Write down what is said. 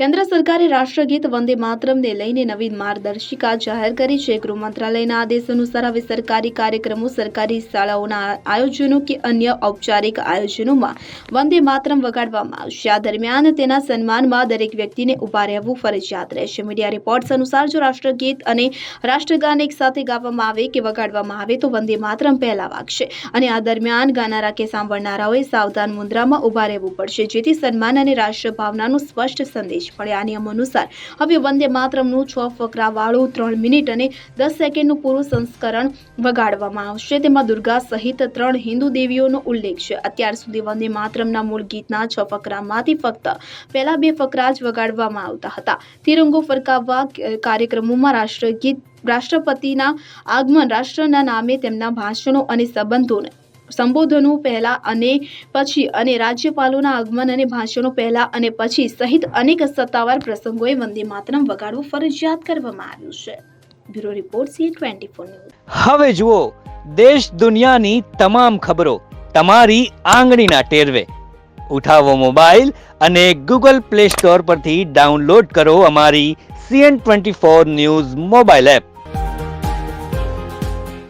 કેન્દ્ર સરકારે રાષ્ટ્રગીત વંદે માતરમને લઈને નવી માર્ગદર્શિકા જાહેર કરી છે. ગૃહ મંત્રાલયના આદેશ અનુસાર હવે સરકારી કાર્યક્રમો, સરકારી શાળાઓના આયોજનો કે અન્ય ઔપચારિક આયોજનોમાં વંદે માતરમ વગાડવામાં આવશે. આ દરમિયાન તેના સન્માનમાં દરેક વ્યક્તિને ઊભા રહેવું ફરજિયાત રહેશે. મીડિયા રિપોર્ટ્સ અનુસાર જો રાષ્ટ્રગીત અને રાષ્ટ્રગાન એક સાથે ગાવામાં આવે કે વગાડવામાં આવે તો વંદે માતરમ પહેલા વાગશે અને આ દરમિયાન ગાનારા કે સાંભળનારાઓએ સાવધાન મુદ્રામાં ઊભા રહેવું પડશે, જેથી સન્માન અને રાષ્ટ્રભાવનાનો સ્પષ્ટ સંદેશ મળે આ નિયમ અનુસાર. હવે વંદે માતરમનું છ ફકરાવાળું ત્રણ મિનિટ અને દસ સેકન્ડનું પૂરું સંસ્કરણ વગાડવામાં આવશે. તેમાં દુર્ગા સહિત ત્રણ હિન્દુ દેવીઓનો ઉલ્લેખ છે. અત્યાર સુધી વંદે માતરમના મૂળ ગીતના છ ફકરામાંથી ફક્ત પહેલા બે ફકરા જ વગાડવામાં આવતા હતા. તિરંગો ફરકાવવા કાર્યક્રમોમાં રાષ્ટ્રગીત, રાષ્ટ્રપતિના આગમન, રાષ્ટ્રના નામે તેમના ભાષણો અને સંબંધોને સંબોધનો પહેલા અને પછી અને રાજ્યપાલોના આગમન અને ભાષણો પહેલા અને પછી સહિત અનેક સત્તાવાર પ્રસંગોએ વંદે માતરમ વગાડવું ફરજિયાત કરવામાં આવ્યું છે. Bureau report C twenty four હવે જુઓ, દેશ દુનિયાની તમામ ખબરો તમારી આંગળીના ટેરવે. ઉઠાવો મોબાઈલ અને ગૂગલ પ્લે સ્ટોર પરથી ડાઉનલોડ કરો અમારી CN twenty four news mobile app.